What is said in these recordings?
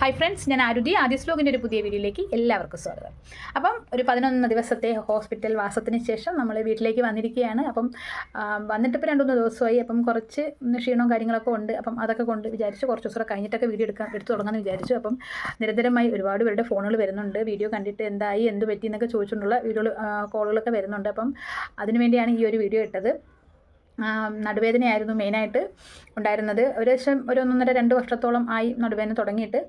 Hi friends ഞാൻ ആരുതി. ആദ്യ സ്ലോഗിന്റെ ഒരു പുതിയ വീഡിയോയിലേക്ക് എല്ലാവർക്കും സ്വാഗതം. അപ്പം ഒരു പതിനൊന്ന് ദിവസത്തെ ഹോസ്പിറ്റൽ വാസത്തിന് ശേഷം നമ്മൾ വീട്ടിലേക്ക് വന്നിരിക്കുകയാണ്. അപ്പം വന്നിട്ട് ഇപ്പോൾ രണ്ടുമൂന്ന് ദിവസമായി. അപ്പം കുറച്ച് ക്ഷീണവും കാര്യങ്ങളൊക്കെ ഉണ്ട്. അപ്പം അതൊക്കെ കൊണ്ട് വിചാരിച്ചു കുറച്ച് ദിവസം കഴിഞ്ഞിട്ടൊക്കെ വീഡിയോ എടുക്കാൻ എടുത്തു തുടങ്ങാമെന്ന് വിചാരിച്ചു. അപ്പം നിരന്തരമായി ഒരുപാട് പേരുടെ ഫോണുകൾ വരുന്നുണ്ട്. വീഡിയോ കണ്ടിട്ട് എന്തായി എന്ത് പറ്റി എന്നൊക്കെ ചോദിച്ചുകൊണ്ടുള്ള വീഡിയോ കോളുകളൊക്കെ വരുന്നുണ്ട്. അപ്പം അതിനുവേണ്ടിയാണ് ഈ ഒരു വീഡിയോ ഇട്ടത്. നടുവേദനയായിരുന്നു മെയിനായിട്ട് ഉണ്ടായിരുന്നത്. ഒരു ദിവസം ഒരു ഒന്നൊന്നര രണ്ട് വർഷത്തോളം ആയി നടുവേദന തുടങ്ങിയിട്ട്.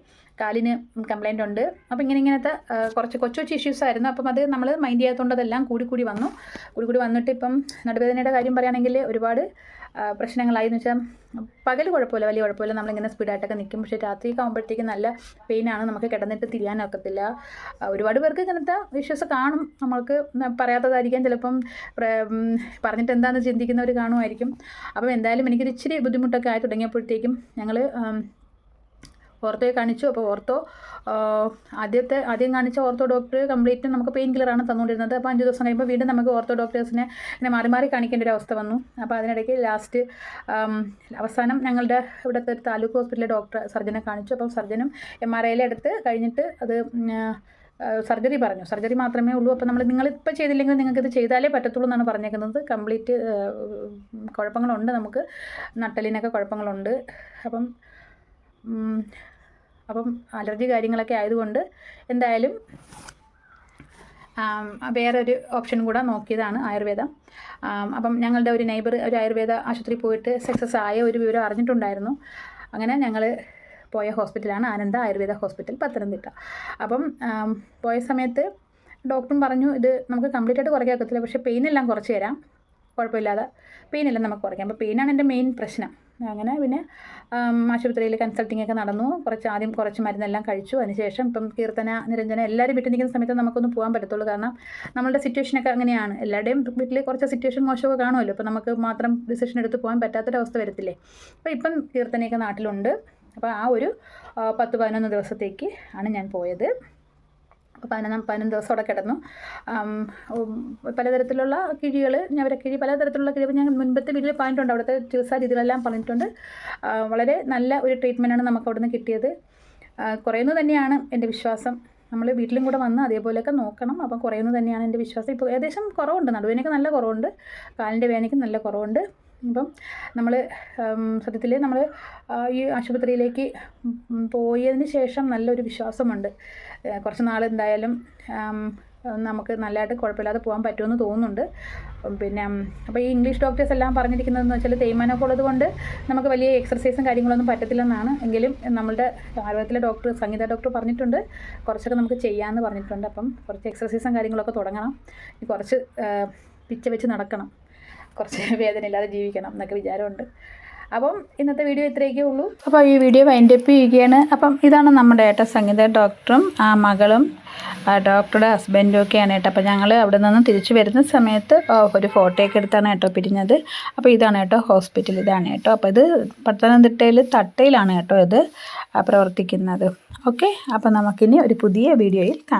കാലിന് കംപ്ലൈന്റ് ഉണ്ട്. അപ്പോൾ ഇങ്ങനെ ഇങ്ങനത്തെ കുറച്ച് കൊച്ചു കൊച്ചു ഇഷ്യൂസ് ആയിരുന്നു. അപ്പം അത് നമ്മൾ മൈൻഡ് ചെയ്യാത്തതുകൊണ്ട് അതെല്ലാം കൂടി കൂടി വന്നു. കൂടി കൂടി വന്നിട്ട് ഇപ്പം നടുവേദനയുടെ കാര്യം പറയുകയാണെങ്കിൽ ഒരുപാട് പ്രശ്നങ്ങളായി. എന്ന് വെച്ചാൽ പകൽ കുഴപ്പമില്ല വലിയ കുഴപ്പമില്ല. നമ്മളിങ്ങനെ സ്പീഡായിട്ടൊക്കെ നിൽക്കും പക്ഷേ രാത്രിയൊക്കെ ആകുമ്പോഴത്തേക്കും നല്ല പെയിനാണ് നമുക്ക് കിടന്നിട്ട് തിരിയാനൊക്കത്തില്ല ഒരുപാട് പേർക്ക് ഇങ്ങനത്തെ ഇഷ്യൂസ് കാണും. നമ്മൾക്ക് പറയാത്തതായിരിക്കാം. ചിലപ്പം പറഞ്ഞിട്ട് എന്താണെന്ന് ചിന്തിക്കുന്നവർ കാണുമായിരിക്കും. അപ്പം എന്തായാലും എനിക്കൊരു ഇച്ചിരി ബുദ്ധിമുട്ടൊക്കെ ആയി തുടങ്ങിയപ്പോഴത്തേക്കും ഞങ്ങൾ ഓർത്തോയെ കാണിച്ചു. അപ്പോൾ ഓർത്തോ ആദ്യത്തെ ആദ്യം കാണിച്ച ഓർത്തോ ഡോക്ടർ കംപ്ലീറ്റ് നമുക്ക് പെയിൻ കില്ലറാണ് തന്നുകൊണ്ടിരുന്നത്. അപ്പോൾ അഞ്ച് ദിവസം കഴിയുമ്പോൾ വീണ്ടും നമുക്ക് ഓർത്തോ ഡോക്ടേഴ്സിനെ ഇങ്ങനെ മാറി മാറി കാണിക്കേണ്ട ഒരു അവസ്ഥ വന്നു. അപ്പോൾ അതിനിടയ്ക്ക് ലാസ്റ്റ് അവസാനം ഞങ്ങളുടെ ഇവിടുത്തെ ഒരു താലൂക്ക് ഹോസ്പിറ്റലിലെ ഡോക്ടർ സർജനെ കാണിച്ചു. അപ്പോൾ സർജനും എം ആർ ഐയിലെടുത്ത് കഴിഞ്ഞിട്ട് അത് സർജറി പറഞ്ഞു. സർജറി മാത്രമേ ഉള്ളൂ. അപ്പോൾ നമ്മൾ നിങ്ങളിപ്പോൾ ചെയ്തില്ലെങ്കിൽ നിങ്ങൾക്ക് ഇത് ചെയ്താലേ പറ്റത്തുള്ളൂ എന്നാണ് പറഞ്ഞേക്കുന്നത്. കംപ്ലീറ്റ് കുഴപ്പങ്ങളുണ്ട് നമുക്ക്. നട്ടലിനൊക്കെ കുഴപ്പങ്ങളുണ്ട്. അപ്പം അപ്പം അലർജി കാര്യങ്ങളൊക്കെ ആയതുകൊണ്ട് എന്തായാലും വേറൊരു ഓപ്ഷൻ കൂടെ നോക്കിയതാണ് ആയുർവേദം. അപ്പം ഞങ്ങളുടെ ഒരു നൈബർ ഒരു ആയുർവേദ ആശുപത്രി പോയിട്ട് സക്സസ് ആയ ഒരു വിവരം അറിഞ്ഞിട്ടുണ്ടായിരുന്നു. അങ്ങനെ ഞങ്ങൾ പോയ ഹോസ്പിറ്റലാണ് ആനന്ദ ആയുർവേദ ഹോസ്പിറ്റൽ പത്തനംതിട്ട. അപ്പം പോയ സമയത്ത് ഡോക്ടറും പറഞ്ഞു ഇത് നമുക്ക് കംപ്ലീറ്റ് ആയിട്ട് കുറയ്ക്കാൻ ഒക്കത്തില്ല പക്ഷേ പെയിൻ എല്ലാം കുറച്ച് തരാം. കുഴപ്പമില്ലാതെ പെയിൻ എല്ലാം നമുക്ക് കുറയ്ക്കാം. അപ്പോൾ പെയിനാണ് എന്റെ മെയിൻ പ്രശ്നം. അങ്ങനെ പിന്നെ ആശുപത്രിയിൽ കൺസൾട്ടിംഗ് ഒക്കെ നടന്നു. കുറച്ച് ആദ്യം കുറച്ച് മരുന്നെല്ലാം കഴിച്ചു. അതിനുശേഷം ഇപ്പം കീർത്തന നിരഞ്ജന എല്ലാവരും വീട്ടിൽ നിൽക്കുന്ന സമയത്ത് നമുക്കൊന്ന് പോകാൻ പറ്റത്തുള്ളൂ. കാരണം നമ്മളുടെ സിറ്റുവേഷനൊക്കെ അങ്ങനെയാണ്. എല്ലാവരുടെയും വീട്ടിൽ കുറച്ച് സിറ്റുവേഷൻ മോശമൊക്കെ കാണുമല്ലോ. അപ്പോൾ നമുക്ക് മാത്രം ഡിസിഷൻ എടുത്ത് പോകാൻ പറ്റാത്തൊരവസ്ഥ വരത്തില്ലേ? അപ്പോൾ ഇപ്പം കീർത്തനയൊക്കെ നാട്ടിലുണ്ട്. അപ്പോൾ ആ ഒരു പത്ത് പതിനൊന്ന് ദിവസത്തേക്ക് ആണ് ഞാൻ പോയത്. പതിനൊന്നാം പതിനൊന്ന് ദിവസം അവിടെ കിടന്നു പലതരത്തിലുള്ള കിഴികൾ ഞവരക്കിഴി പലതരത്തിലുള്ള കിഴി ഞാൻ മുൻപത്തെ വീട്ടിൽ പറഞ്ഞിട്ടുണ്ട്. അവിടുത്തെ ചികിത്സാ രീതികളെല്ലാം പറഞ്ഞിട്ടുണ്ട്. വളരെ നല്ല ഒരു ട്രീറ്റ്മെന്റാണ് നമുക്ക് അവിടുന്ന് കിട്ടിയത്. കുറയുന്നു തന്നെയാണ് എന്റെ വിശ്വാസം. നമ്മൾ വീട്ടിലും കൂടെ വന്ന് അതേപോലെയൊക്കെ നോക്കണം. അപ്പം കുറയുന്നു തന്നെയാണ് എന്റെ വിശ്വാസം. ഇപ്പോൾ ഏകദേശം കുറവുണ്ട്. നടുവേനൊക്കെ നല്ല കുറവുണ്ട്. കാലിന്റെ വേനയ്ക്ക് നല്ല കുറവുണ്ട്. ഇപ്പം നമ്മൾ സത്യത്തിൽ നമ്മൾ ഈ ആശുപത്രിയിലേക്ക് പോയതിന് ശേഷം നല്ലൊരു വിശ്വാസമുണ്ട്. കുറച്ച് നാൾ എന്തായാലും നമുക്ക് നല്ലതായിട്ട് കുഴപ്പമില്ലാതെ പോകാൻ പറ്റുമെന്ന് തോന്നുന്നുണ്ട്. പിന്നെ അപ്പോൾ ഈ ഇംഗ്ലീഷ് ഡോക്ടേഴ്സ് എല്ലാം പറഞ്ഞിരിക്കുന്നതെന്ന് വെച്ചാൽ തേയ്മാനമൊക്കെ ഉള്ളത് കൊണ്ട് നമുക്ക് വലിയ എക്സർസൈസും കാര്യങ്ങളൊന്നും പറ്റത്തില്ലെന്നാണ്. എങ്കിലും നമ്മളുടെ ആയുർവേദത്തിലെ ഡോക്ടർ സംഗീത ഡോക്ടർ പറഞ്ഞിട്ടുണ്ട്. കുറച്ചൊക്കെ നമുക്ക് ചെയ്യാമെന്ന് പറഞ്ഞിട്ടുണ്ട്. അപ്പം കുറച്ച് എക്സർസൈസും കാര്യങ്ങളൊക്കെ തുടങ്ങണം. കുറച്ച് പിച്ച വെച്ച് നടക്കണം. കുറച്ച് വേദന ഇല്ലാതെ ജീവിക്കണം എന്നൊക്കെ വിചാരമുണ്ട്. അപ്പം ഇന്നത്തെ വീഡിയോ ഇത്രയൊക്കെ ഉള്ളൂ. അപ്പോൾ ഈ വീഡിയോ വൈൻഡപ്പ് ചെയ്യുകയാണ്. അപ്പം ഇതാണ് നമ്മുടെ ഏട്ട സംഗീത ഡോക്ടറും ആ മകളും ഡോക്ടറുടെ ഹസ്ബൻഡും ഒക്കെയാണ് കേട്ടോ അപ്പോൾ ഞങ്ങൾ അവിടെ നിന്ന് തിരിച്ചു വരുന്ന സമയത്ത് ഒരു ഫോട്ടോയൊക്കെ എടുത്താണ് കേട്ടോ പിരിഞ്ഞത്. അപ്പോൾ ഇതാണ് കേട്ടോ ഹോസ്പിറ്റൽ ഇതാണ് കേട്ടോ അപ്പോൾ ഇത് പത്തനംതിട്ടയിൽ തട്ടയിലാണ് കേട്ടോ ഇത് പ്രവർത്തിക്കുന്നത്. ഓക്കെ അപ്പോൾ നമുക്കിനി ഒരു പുതിയ വീഡിയോയിൽ കാണാം.